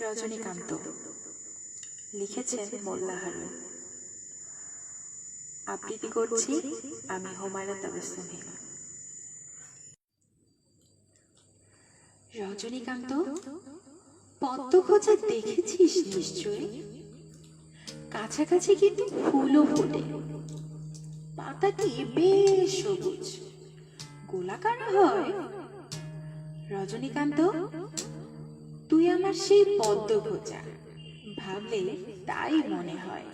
রজনীকান্ত। লিখেছেন মোল্লা হারুন আবৃত্তি করছি আমি হুমায়রা তাবাসসুম রজনীকান্ত, পদ্ম খোঁজা দেখেছিস নিশ্চয়ই? কাছাকাছি কিন্তু ফুলও ফোটে। পাতাটি বেশ সবুজ। গোলাকার হয়। রজনীকান্ত তুই সেই পদ্ম খোঁজা ভাবলে তাই মনে হয়।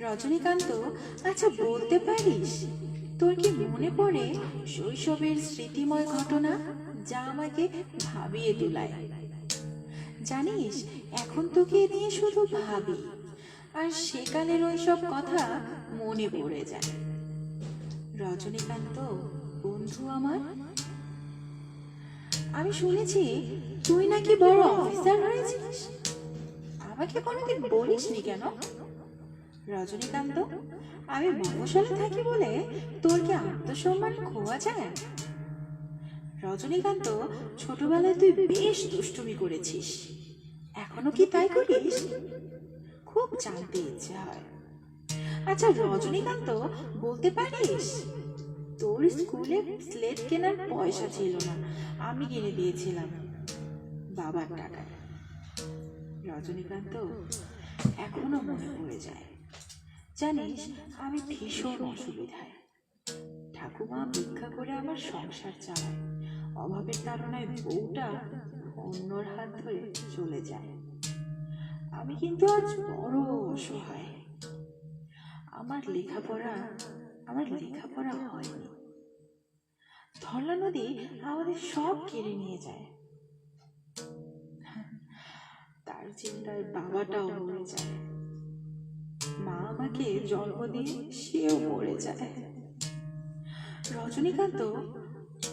রজনীকান্ত আচ্ছা বলতে পারিস? তোর কি মনে পড়ে শৈশবের স্মৃতিময় ঘটনা? যা আমাকে ভাবিয়ে তোলায়। জানিস, এখন তোকে নিয়ে শুধু ভাবি, আর সেকালের ওই সব কথা মনে পড়ে যায়। রজনীকান্ত, বন্ধু আমার আমি শুনেছি তুই নাকি বড় অফিসার হয়েছিস আমাকে কোনোদিন বলিসনি কেন? রজনীকান্ত, আমি মফসলে থাকি বলে তোর কি আত্মসম্মান খোয়া যায়? রজনীকান্ত, ছোটবেলায় তুই বেশ দুষ্টুমি করেছিস। এখনও কি তাই করিস? খুব জানতে ইচ্ছে হয়। আচ্ছা রজনীকান্ত, বলতে পারিস? তোর স্কুলে স্লেট কেনার পয়সা ছিল না। আমি কিনে দিয়েছিলাম। বাবার টাকায়। রজনীকান্ত এখনও মনে পড়ে যায়। জানিস, আমি ভীষণ অসুবিধায়। ঠাকুমা ভিক্ষা করে আমার সংসার চালায়। অভাবের তাড়নায় বউটা অন্যর হাত ধরে চলে যায়। আমি কিন্তু আজ বড় অসহায়। আমার লেখাপড়া আমার লেখাপড়া হয়নি ধরলা নদী আমাদের সব কেড়ে নিয়ে যায়। তার চিন্তায় বাবাটাও মরে যায়। মা আমাকে জন্ম দিয়ে সেও মরে যায়। রজনীকান্ত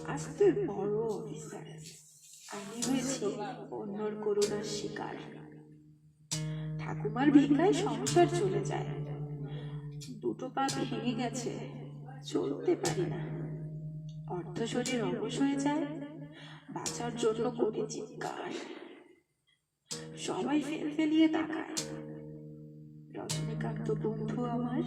আজ তুই বড় অফিসার আমি হয়েছি অন্যর করুণার শিকার। ঠাকুমার ভিক্ষায় সংসার চলে যায়। দুটো পা ভেঙে গেছে, চলতে পারি না। অর্ধ শরীর অবশ হয়ে যায়, বাঁচার জন্য করি চিৎকার। সবাই ফেল ফেলিয়ে তাকায়। রজনীকান্ত বন্ধু আমার